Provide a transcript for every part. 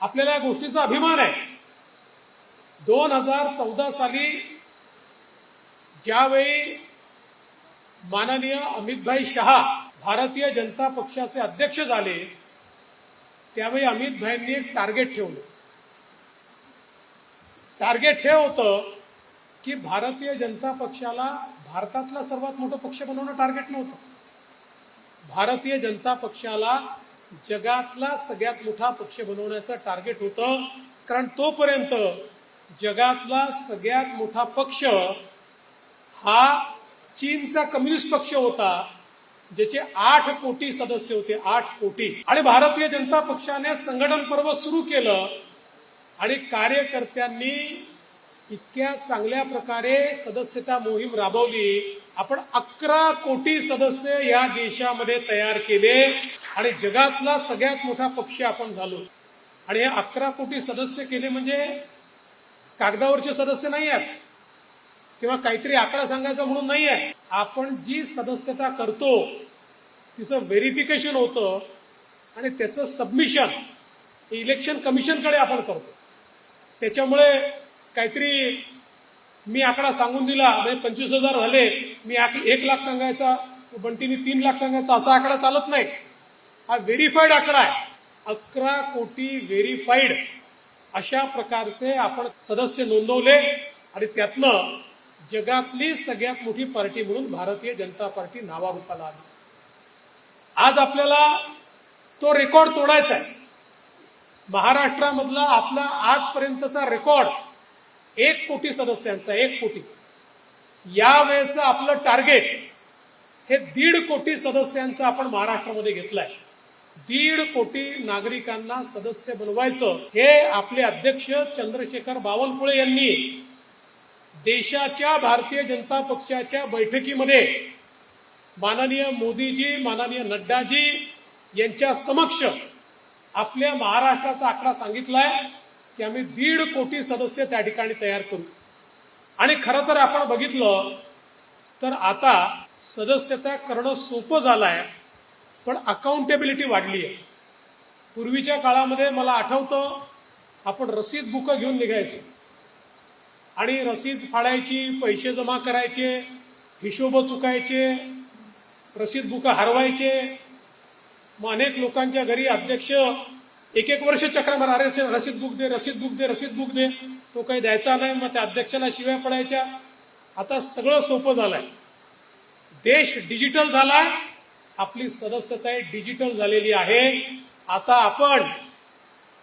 आपल्याला या गोष्टीचा अभिमान आहे. दोन हजार चौदा साली ज्यावेळी माननीय अमितभाई शहा भारतीय जनता पक्षाचे अध्यक्ष झाले त्यावेळी अमितभाईंनी एक टार्गेट ठेवलं. टार्गेट हे होतं की भारतीय जनता पक्षाला भारतातला सर्वात मोठं पक्ष बनवणं टार्गेट नव्हतं. भारतीय जनता पक्षाला जगातला सगळ्यात मोठा पक्ष बनवण्याचं टार्गेट होतं. कारण तोपर्यंत जगातला सगळ्यात मोठा पक्ष हा चीनचा कम्युनिस्ट पक्ष होता ज्याचे आठ कोटी सदस्य होते आठ कोटी. आणि भारतीय जनता पक्षाने संघटन पर्व सुरू केलं आणि कार्यकर्त्यांनी इतक्या चांगल्या प्रकारे सदस्यता मोहीम राबवली. आपण अकरा कोटी सदस्य या देशामध्ये तयार केले. आणि जगातला सगळ्यात मोठा पक्ष आपण झालो. आणि हे अकरा कोटी सदस्य केले म्हणजे कागदावरचे सदस्य नाही आहेत. किंवा काहीतरी आकडा सांगायचा म्हणून नाही आहे आपण जी सदस्यता करतो तिचं व्हेरिफिकेशन होतं आणि त्याचं सबमिशन इलेक्शन कमिशनकडे आपण करतो. त्याच्यामुळे काहीतरी मी आकडा सांगून दिला म्हणजे पंचवीस हजार झाले मी आक- एक लाख सांगायचा बंटीने तीन लाख सांगायचा असा आकडा चालत नाही. हा व्हेरीफाईड आकडा आहे. अकरा कोटी व्हेरीफाईड अशा प्रकारचे आपण सदस्य नोंदवले आणि त्यातनं जगातली सगळ्यात मोठी पार्टी म्हणून भारतीय जनता पार्टी नावारूपाला आली. आज आपल्याला तो रेकॉर्ड तोडायचा आहे. महाराष्ट्रामधला आपला आजपर्यंतचा रेकॉर्ड एक कोटी सदस्यांचा एक कोटी. यावेळेचं आपलं टार्गेट हे दीड कोटी सदस्यांचं आपण महाराष्ट्रामध्ये घेतलंय. दीड कोटी नागरिकांना सदस्य बनवायचं हे आपले अध्यक्ष चंद्रशेखर बावनकुळे यांनी देशाच्या भारतीय जनता पक्षाच्या बैठकीमध्ये माननीय मोदीजी माननीय नड्डाजी यांच्या समक्ष आपल्या महाराष्ट्राचा आकडा सांगितलाय की आम्ही दीड कोटी सदस्य त्या ठिकाणी तयार करू. आणि खरं तर आपण बघितलं तर आता सदस्यता करणं सोपं झालंय. पण अकाउंटेबिलिटी वाढली आहे. पूर्वीच्या काळामध्ये मला आठवतं आपण रसीद बुकं घेऊन निघायचे. आणि रसीद फाडायची पैसे जमा करायचे हिशोब चुकायचे रसीद बुकं हरवायचे. मग अनेक लोकांच्या घरी अध्यक्ष एक एक वर्ष चक्र मारा अरे रसीद बुक दे रसीद बुक दे रसीद बुक दे. तो काही द्यायचा नाही मग त्या अध्यक्षाला शिव्या पडायच्या. आता सगळं सोपं झालंय. देश डिजिटल झाला आपली सदस्यता डिजिटल झालेली आहे. आता आपण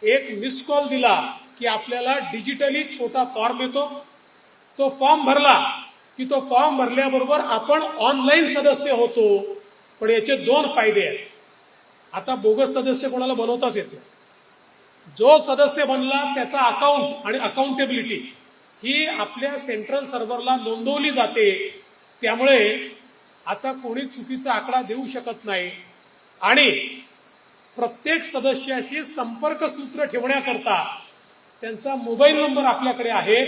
एक मिस कॉल दिला की आपल्याला डिजिटली छोटा फॉर्म येतो. तो फॉर्म भरला की तो फॉर्म भरल्याबरोबर आपण ऑनलाईन सदस्य होतो. पण याचे दोन फायदे आहेत. आता बोगस सदस्य कोणाला बनवताच येते जो सदस्य बनला त्याचा अकाउंट आणि अकाउंटेबिलिटी ही आपल्या सेंट्रल सर्व्हरला नोंदवली जाते. त्यामुळे आता कोणी चुकीचा आकडा देऊ शकत नाही. आणि प्रत्येक सदस्याशी संपर्क सूत्र ठेवण्याकरता त्यांचा मोबाईल नंबर आपल्याकडे आहे.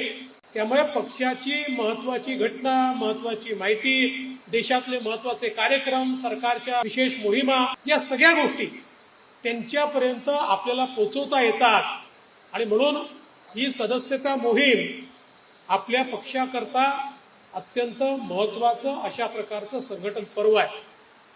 त्यामुळे पक्षाची महत्वाची घटना महत्वाची माहिती देशातले महत्त्वाचे कार्यक्रम सरकारच्या विशेष मोहिमा या सगळ्या गोष्टी त्यांच्यापर्यंत आपल्याला पोचवता येतात. आणि म्हणून ही सदस्यता मोहीम आपल्या पक्षाकरता अत्यंत महत्वाचं अशा प्रकारचं संघटन पर्व आहे.